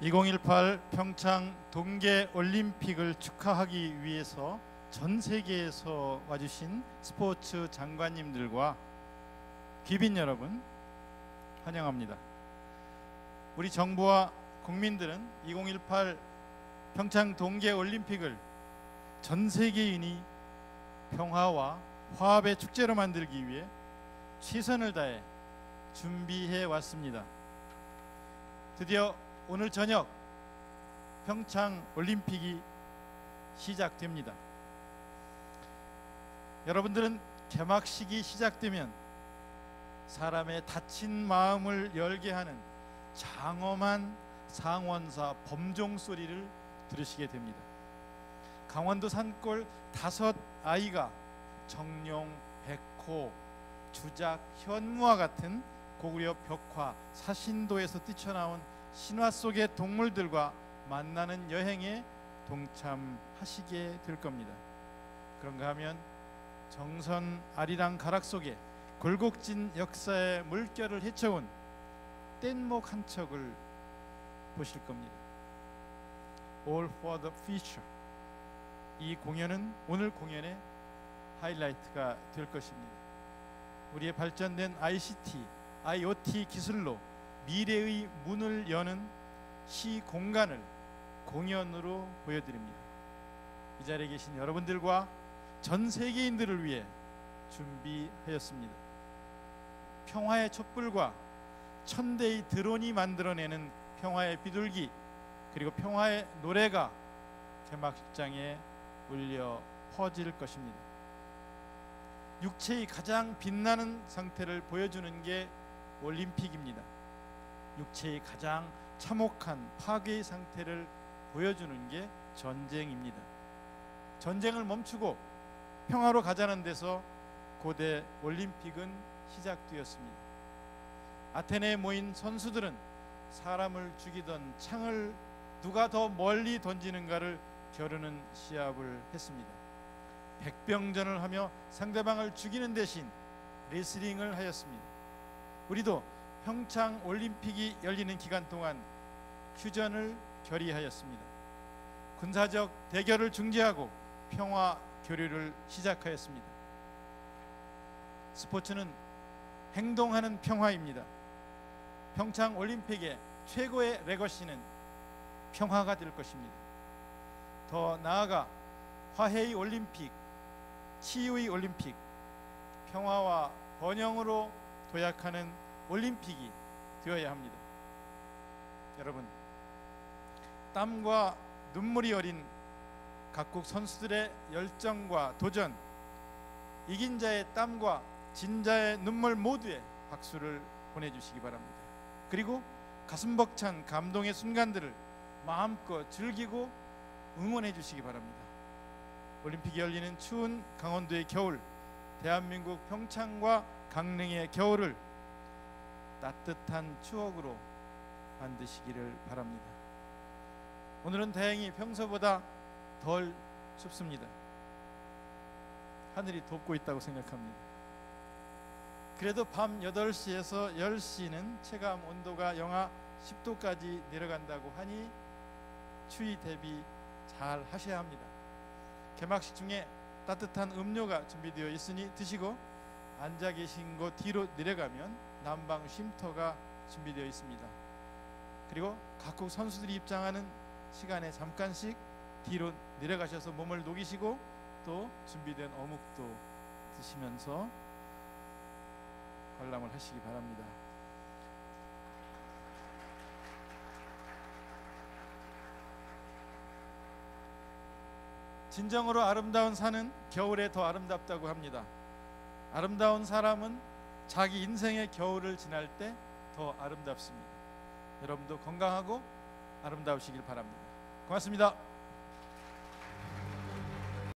2018 평창 동계 올림픽을 축하하기 위해서 전 세계에서 와주신 스포츠 장관님들과 귀빈 여러분 환영합니다. 우리 정부와 국민들은 2018 평창 동계 올림픽을 전 세계인이 평화와 화합의 축제로 만들기 위해 최선을 다해 준비해 왔습니다. 드디어 오늘 저녁 평창 올림픽이 시작됩니다. 여러분들은 개막식이 시작되면 사람의 다친 마음을 열게 하는 장엄한 상원사 범종 소리를 들으시게 됩니다. 강원도 산골 다섯 아이가 정룡, 백호, 주작, 현무와 같은 고구려 벽화, 사신도에서 뛰쳐나온 신화 속의 동물들과 만나는 여행에 동참하시게 될 겁니다. 그런가 하면 정선 아리랑 가락 속에 골곡진 역사의 물결을 헤쳐온 뗏목 한 척을 보실 겁니다. All for the future. 이 공연은 오늘 공연의 하이라이트가 될 것입니다. 우리의 발전된 ICT, IoT 기술로 미래의 문을 여는 시 공간을 공연으로 보여드립니다. 이 자리에 계신 여러분들과 전 세계인들을 위해 준비하였습니다. 평화의 촛불과 천대의 드론이 만들어내는 평화의 비둘기 그리고 평화의 노래가 개막식장에 울려 퍼질 것입니다. 육체의 가장 빛나는 상태를 보여주는 게 올림픽입니다. 육체의 가장 참혹한 파괴의 상태를 보여주는 게 전쟁입니다. 전쟁을 멈추고 평화로 가자는 데서 고대 올림픽은 시작되었습니다. 아테네에 모인 선수들은 사람을 죽이던 창을 누가 더 멀리 던지는가를 겨루는 시합을 했습니다. 백병전을 하며 상대방을 죽이는 대신 레슬링을 하였습니다. 우리도 평창 올림픽이 열리는 기간 동안 휴전을 결의하였습니다. 군사적 대결을 중지하고 평화 교류를 시작하였습니다. 스포츠는 행동하는 평화입니다. 평창 올림픽의 최고의 레거시는 평화가 될 것입니다. 더 나아가 화해의 올림픽, 치유의 올림픽, 평화와 번영으로 도약하는 올림픽이 되어야 합니다. 여러분, 땀과 눈물이 어린 각국 선수들의 열정과 도전, 이긴 자의 땀과 진 자의 눈물 모두에 박수를 보내주시기 바랍니다. 그리고 가슴 벅찬 감동의 순간들을 마음껏 즐기고 응원해 주시기 바랍니다. 올림픽이 열리는 추운 강원도의 겨울, 대한민국 평창과 강릉의 겨울을 따뜻한 추억으로 만드시기를 바랍니다. 오늘은 다행히 평소보다 덜 춥습니다. 하늘이 덥고 있다고 생각합니다. 그래도 밤 8시에서 10시는 체감 온도가 영하 10도까지 내려간다고 하니 추위 대비 잘 하셔야 합니다. 개막식 중에 따뜻한 음료가 준비되어 있으니 드시고 앉아 계신 곳 뒤로 내려가면 난방 쉼터가 준비되어 있습니다. 그리고 각국 선수들이 입장하는 시간에 잠깐씩 뒤로 내려가셔서 몸을 녹이시고 또 준비된 어묵도 드시면서 관람을 하시기 바랍니다. 진정으로 아름다운 산은 겨울에 더 아름답다고 합니다. 아름다운 사람은 자기 인생의 겨울을 지날 때 더 아름답습니다. 여러분도 건강하고 아름다우시길 바랍니다. 고맙습니다.